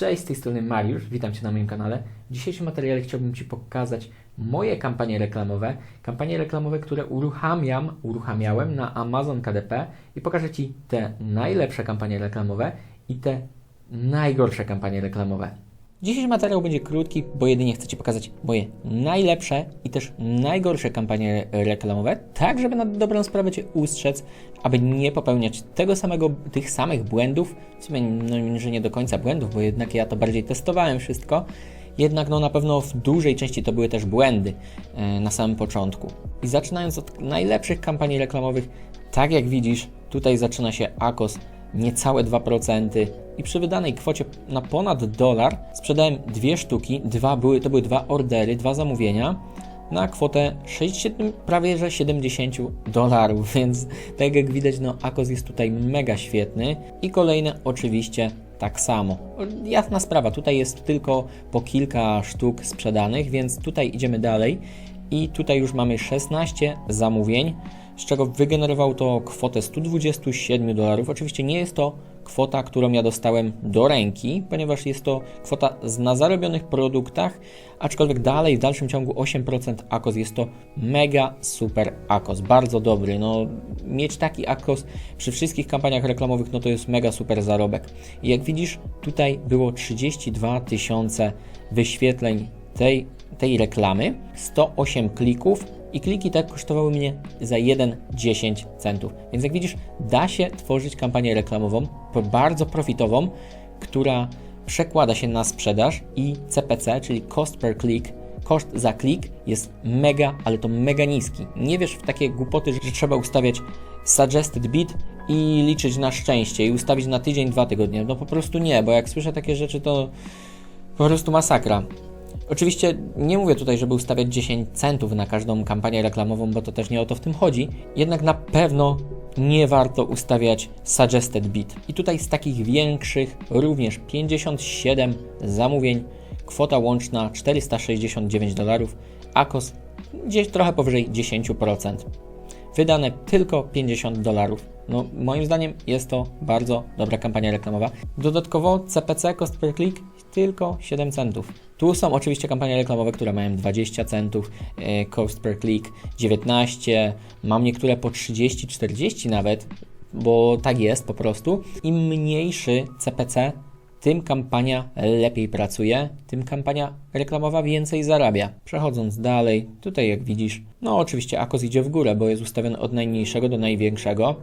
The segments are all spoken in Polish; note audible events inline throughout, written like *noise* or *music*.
Cześć, z tej strony Mariusz, witam Cię na moim kanale. W dzisiejszym materiale chciałbym Ci pokazać moje kampanie reklamowe, kampanie reklamowe, które uruchamiam, uruchamiałem na Amazon KDP i pokażę Ci te najlepsze kampanie reklamowe i te najgorsze kampanie reklamowe. Dzisiejszy materiał będzie krótki, bo jedynie chcę Ci pokazać moje najlepsze i też najgorsze kampanie reklamowe, tak żeby na dobrą sprawę Cię ustrzec, aby nie popełniać tego samego, tych samych błędów, w sumie no, że nie do końca błędów, bo jednak ja to bardziej testowałem wszystko, jednak no na pewno w dużej części to były też błędy e, na samym początku. I zaczynając od najlepszych kampanii reklamowych, tak jak widzisz, tutaj zaczyna się AKOS niecałe 2% i przy wydanej kwocie na ponad dolar sprzedałem dwie sztuki, dwa były, to były dwa ordery, dwa zamówienia na kwotę 60, prawie że 70 dolarów, *laughs* więc tak jak widać, no Akos jest tutaj mega świetny i kolejne oczywiście tak samo. Jasna sprawa, tutaj jest tylko po kilka sztuk sprzedanych, więc tutaj idziemy dalej i tutaj już mamy 16 zamówień, z czego wygenerował to kwotę 127 dolarów. Oczywiście nie jest to kwota, którą ja dostałem do ręki, ponieważ jest to kwota z, na zarobionych produktach, aczkolwiek dalej w dalszym ciągu 8% AKOS jest to mega super AKOS, bardzo dobry. No, mieć taki AKOS przy wszystkich kampaniach reklamowych, no to jest mega super zarobek. I jak widzisz, tutaj było 32 tysiące wyświetleń tej, tej reklamy, 108 klików, i kliki te kosztowały mnie za 1,10 centów. Więc jak widzisz, da się tworzyć kampanię reklamową bardzo profitową, która przekłada się na sprzedaż i CPC, czyli cost per click, koszt za klik jest mega, ale to mega niski. Nie wiesz w takie głupoty, że trzeba ustawiać suggested bid i liczyć na szczęście i ustawić na tydzień, dwa tygodnie. No po prostu nie, bo jak słyszę takie rzeczy, to po prostu masakra. Oczywiście nie mówię tutaj, żeby ustawiać 10 centów na każdą kampanię reklamową, bo to też nie o to w tym chodzi. Jednak na pewno nie warto ustawiać suggested bid. I tutaj z takich większych również 57 zamówień, kwota łączna 469 dolarów, AKOS gdzieś trochę powyżej 10%. Wydane tylko 50 dolarów. No, moim zdaniem jest to bardzo dobra kampania reklamowa. Dodatkowo CPC, cost per click, tylko 7 centów. Tu są oczywiście kampanie reklamowe, które mają 20 centów, e, cost per click 19, mam niektóre po 30-40 nawet, bo tak jest po prostu. Im mniejszy CPC, tym kampania lepiej pracuje, tym kampania reklamowa więcej zarabia. Przechodząc dalej, tutaj jak widzisz, no oczywiście AKOS idzie w górę, bo jest ustawiony od najmniejszego do największego.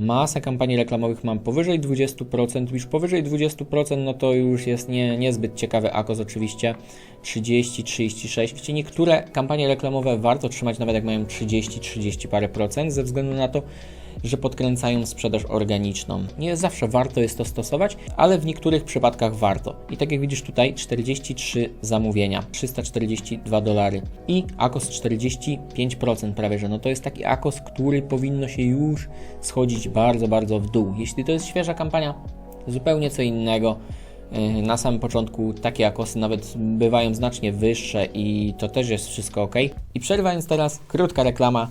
Masę kampanii reklamowych mam powyżej 20%, już powyżej 20% no to już jest nie, niezbyt ciekawy AKOS oczywiście, 30, 36. Niektóre kampanie reklamowe warto trzymać nawet jak mają 30, 30 parę procent, ze względu na to, że podkręcają sprzedaż organiczną. Nie zawsze warto jest to stosować, ale w niektórych przypadkach warto. I tak jak widzisz tutaj 43 zamówienia, 342 dolary i AKOS 45% prawie, że no to jest taki AKOS, który powinno się już schodzić bardzo, bardzo w dół. Jeśli to jest świeża kampania, zupełnie co innego. Yy, na samym początku takie akosy nawet bywają znacznie wyższe i to też jest wszystko ok. I przerywając teraz, krótka reklama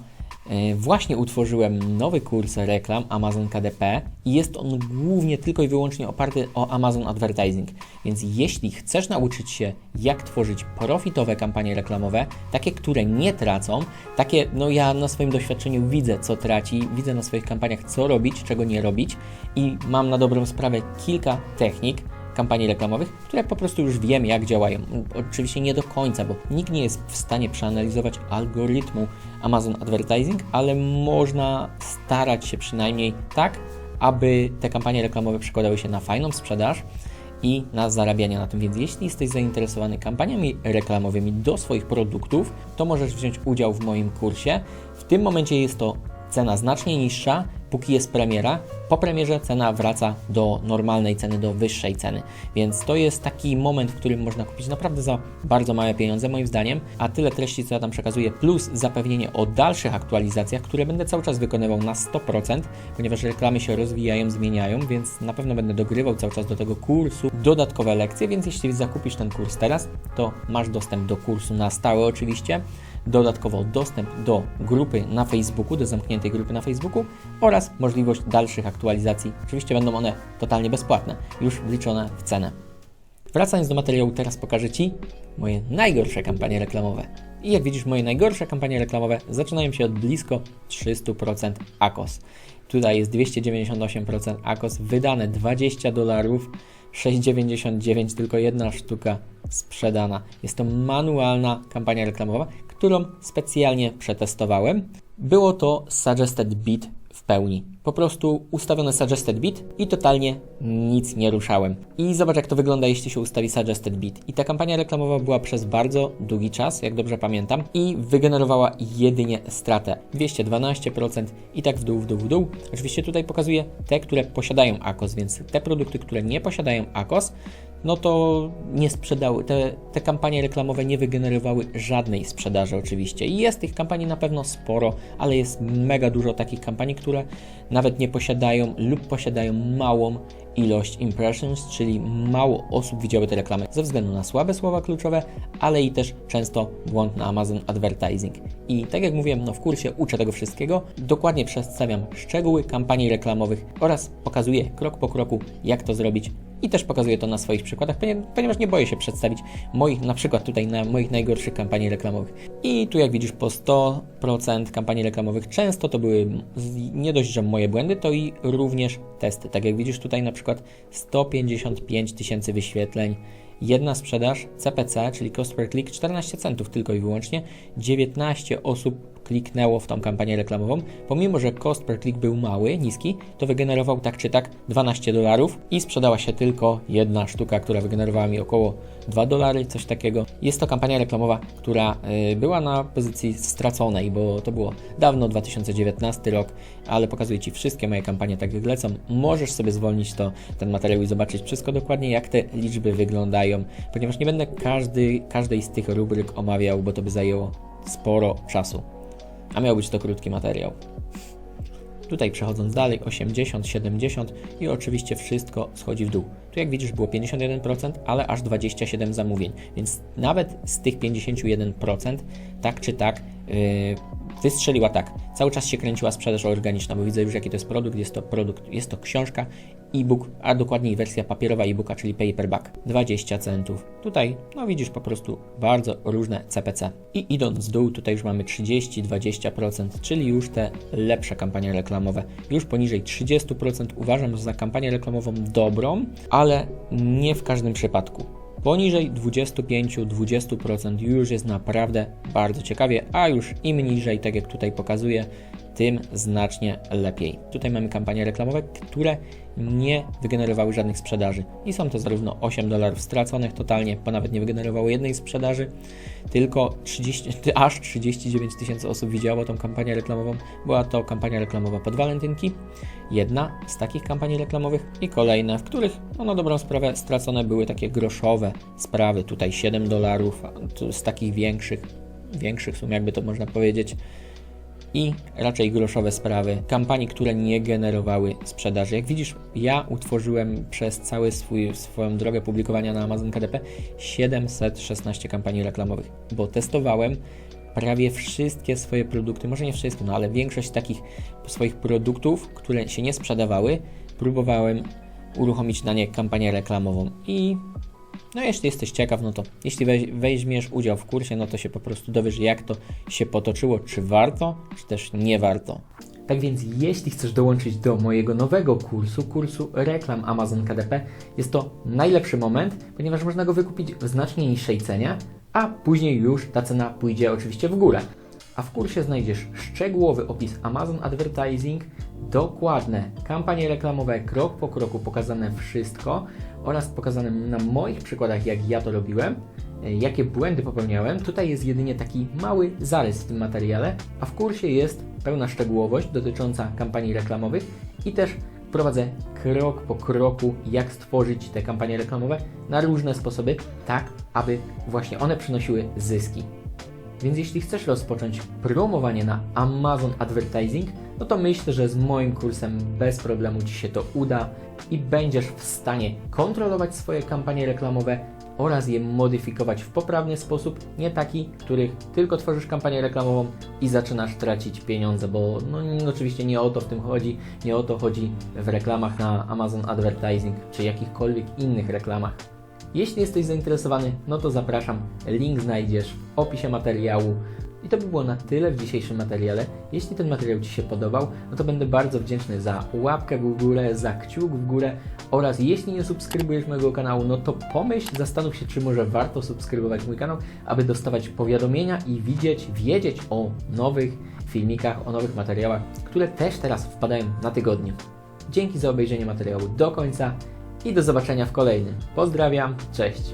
właśnie utworzyłem nowy kurs reklam Amazon KDP i jest on głównie tylko i wyłącznie oparty o Amazon Advertising. Więc jeśli chcesz nauczyć się, jak tworzyć profitowe kampanie reklamowe, takie, które nie tracą, takie, no ja na swoim doświadczeniu widzę, co traci, widzę na swoich kampaniach, co robić, czego nie robić i mam na dobrą sprawę kilka technik, kampanii reklamowych, które po prostu już wiem, jak działają. Oczywiście nie do końca, bo nikt nie jest w stanie przeanalizować algorytmu Amazon Advertising, ale można starać się przynajmniej tak, aby te kampanie reklamowe przekładały się na fajną sprzedaż i na zarabianie na tym. Więc jeśli jesteś zainteresowany kampaniami reklamowymi do swoich produktów, to możesz wziąć udział w moim kursie. W tym momencie jest to cena znacznie niższa, póki jest premiera. Po premierze cena wraca do normalnej ceny, do wyższej ceny. Więc to jest taki moment, w którym można kupić naprawdę za bardzo małe pieniądze, moim zdaniem. A tyle treści, co ja tam przekazuję, plus zapewnienie o dalszych aktualizacjach, które będę cały czas wykonywał na 100%, ponieważ reklamy się rozwijają, zmieniają, więc na pewno będę dogrywał cały czas do tego kursu dodatkowe lekcje. Więc jeśli zakupisz ten kurs teraz, to masz dostęp do kursu na stałe, oczywiście dodatkowo dostęp do grupy na Facebooku, do zamkniętej grupy na Facebooku oraz możliwość dalszych aktualizacji. Oczywiście będą one totalnie bezpłatne, już wliczone w cenę. Wracając do materiału, teraz pokażę Ci moje najgorsze kampanie reklamowe. I jak widzisz, moje najgorsze kampanie reklamowe zaczynają się od blisko 300% ACOS. Tutaj jest 298% ACOS, wydane 20 dolarów, 6,99 tylko jedna sztuka sprzedana. Jest to manualna kampania reklamowa, którą specjalnie przetestowałem. Było to suggested bid w pełni. Po prostu ustawione suggested bid i totalnie nic nie ruszałem. I zobacz jak to wygląda, jeśli się ustawi suggested bid. I ta kampania reklamowa była przez bardzo długi czas, jak dobrze pamiętam, i wygenerowała jedynie stratę 212% i tak w dół, w dół, w dół. Oczywiście tutaj pokazuję te, które posiadają ACOS, więc te produkty, które nie posiadają ACOS, no to nie sprzedały, te, te kampanie reklamowe nie wygenerowały żadnej sprzedaży oczywiście. I jest tych kampanii na pewno sporo, ale jest mega dużo takich kampanii, które nawet nie posiadają lub posiadają małą ilość impressions, czyli mało osób widziały te reklamy ze względu na słabe słowa kluczowe, ale i też często błąd na Amazon Advertising. I tak jak mówiłem, no w kursie uczę tego wszystkiego, dokładnie przedstawiam szczegóły kampanii reklamowych oraz pokazuję krok po kroku, jak to zrobić i też pokazuję to na swoich przykładach, ponieważ nie boję się przedstawić moich, na przykład tutaj na moich najgorszych kampanii reklamowych. I tu jak widzisz po 100% kampanii reklamowych często to były nie dość, że moje błędy, to i również testy. Tak jak widzisz tutaj na przykład 155 tysięcy wyświetleń, jedna sprzedaż CPC, czyli cost per click 14 centów tylko i wyłącznie, 19 osób kliknęło w tą kampanię reklamową, pomimo że cost per click był mały, niski, to wygenerował tak czy tak 12 dolarów i sprzedała się tylko jedna sztuka, która wygenerowała mi około 2 dolary, coś takiego. Jest to kampania reklamowa, która y, była na pozycji straconej, bo to było dawno, 2019 rok, ale pokazuję Ci wszystkie moje kampanie tak jak lecą. Możesz sobie zwolnić to, ten materiał i zobaczyć wszystko dokładnie, jak te liczby wyglądają, ponieważ nie będę każdy, każdej z tych rubryk omawiał, bo to by zajęło sporo czasu a miał być to krótki materiał. Tutaj przechodząc dalej, 80, 70 i oczywiście wszystko schodzi w dół. Tu jak widzisz było 51%, ale aż 27 zamówień, więc nawet z tych 51% tak czy tak yy, wystrzeliła tak. Cały czas się kręciła sprzedaż organiczna, bo widzę już jaki to jest produkt. Jest to produkt, jest to książka, e-book, a dokładniej wersja papierowa e-booka, czyli paperback. 20 centów. Tutaj, no widzisz po prostu bardzo różne CPC. I idąc z dół, tutaj już mamy 30-20%, czyli już te lepsze kampanie reklamowe. Już poniżej 30% uważam za kampanię reklamową dobrą, ale nie w każdym przypadku. Poniżej 25-20% już jest naprawdę bardzo ciekawie, a już im niżej, tak jak tutaj pokazuję, tym znacznie lepiej. Tutaj mamy kampanie reklamowe, które nie wygenerowały żadnych sprzedaży. I są to zarówno 8 dolarów straconych totalnie, bo nawet nie wygenerowało jednej sprzedaży, tylko 30, aż 39 tysięcy osób widziało tą kampanię reklamową. Była to kampania reklamowa pod walentynki. Jedna z takich kampanii reklamowych i kolejne, w których no, na dobrą sprawę stracone były takie groszowe sprawy. Tutaj 7 dolarów, z takich większych, większych sum jakby to można powiedzieć i raczej groszowe sprawy, kampanii, które nie generowały sprzedaży. Jak widzisz, ja utworzyłem przez cały swój, swoją drogę publikowania na Amazon KDP 716 kampanii reklamowych, bo testowałem prawie wszystkie swoje produkty, może nie wszystkie, no ale większość takich swoich produktów, które się nie sprzedawały, próbowałem uruchomić na nie kampanię reklamową i no jeśli jesteś ciekaw, no to jeśli weźmiesz udział w kursie, no to się po prostu dowiesz, jak to się potoczyło, czy warto, czy też nie warto. Tak więc jeśli chcesz dołączyć do mojego nowego kursu, kursu reklam Amazon KDP, jest to najlepszy moment, ponieważ można go wykupić w znacznie niższej cenie, a później już ta cena pójdzie oczywiście w górę. A w kursie znajdziesz szczegółowy opis Amazon Advertising, dokładne kampanie reklamowe, krok po kroku pokazane wszystko, oraz pokazane na moich przykładach, jak ja to robiłem, e, jakie błędy popełniałem. Tutaj jest jedynie taki mały zarys w tym materiale, a w kursie jest pełna szczegółowość dotycząca kampanii reklamowych i też prowadzę krok po kroku, jak stworzyć te kampanie reklamowe na różne sposoby, tak aby właśnie one przynosiły zyski. Więc jeśli chcesz rozpocząć promowanie na Amazon Advertising, no to myślę, że z moim kursem bez problemu Ci się to uda i będziesz w stanie kontrolować swoje kampanie reklamowe oraz je modyfikować w poprawny sposób, nie taki, których tylko tworzysz kampanię reklamową i zaczynasz tracić pieniądze, bo no, oczywiście nie o to w tym chodzi, nie o to chodzi w reklamach na Amazon Advertising czy jakichkolwiek innych reklamach. Jeśli jesteś zainteresowany, no to zapraszam. Link znajdziesz w opisie materiału. I to by było na tyle w dzisiejszym materiale. Jeśli ten materiał Ci się podobał, no to będę bardzo wdzięczny za łapkę w górę, za kciuk w górę oraz jeśli nie subskrybujesz mojego kanału, no to pomyśl, zastanów się, czy może warto subskrybować mój kanał, aby dostawać powiadomienia i widzieć, wiedzieć o nowych filmikach, o nowych materiałach, które też teraz wpadają na tygodniu. Dzięki za obejrzenie materiału do końca i do zobaczenia w kolejnym. Pozdrawiam, cześć!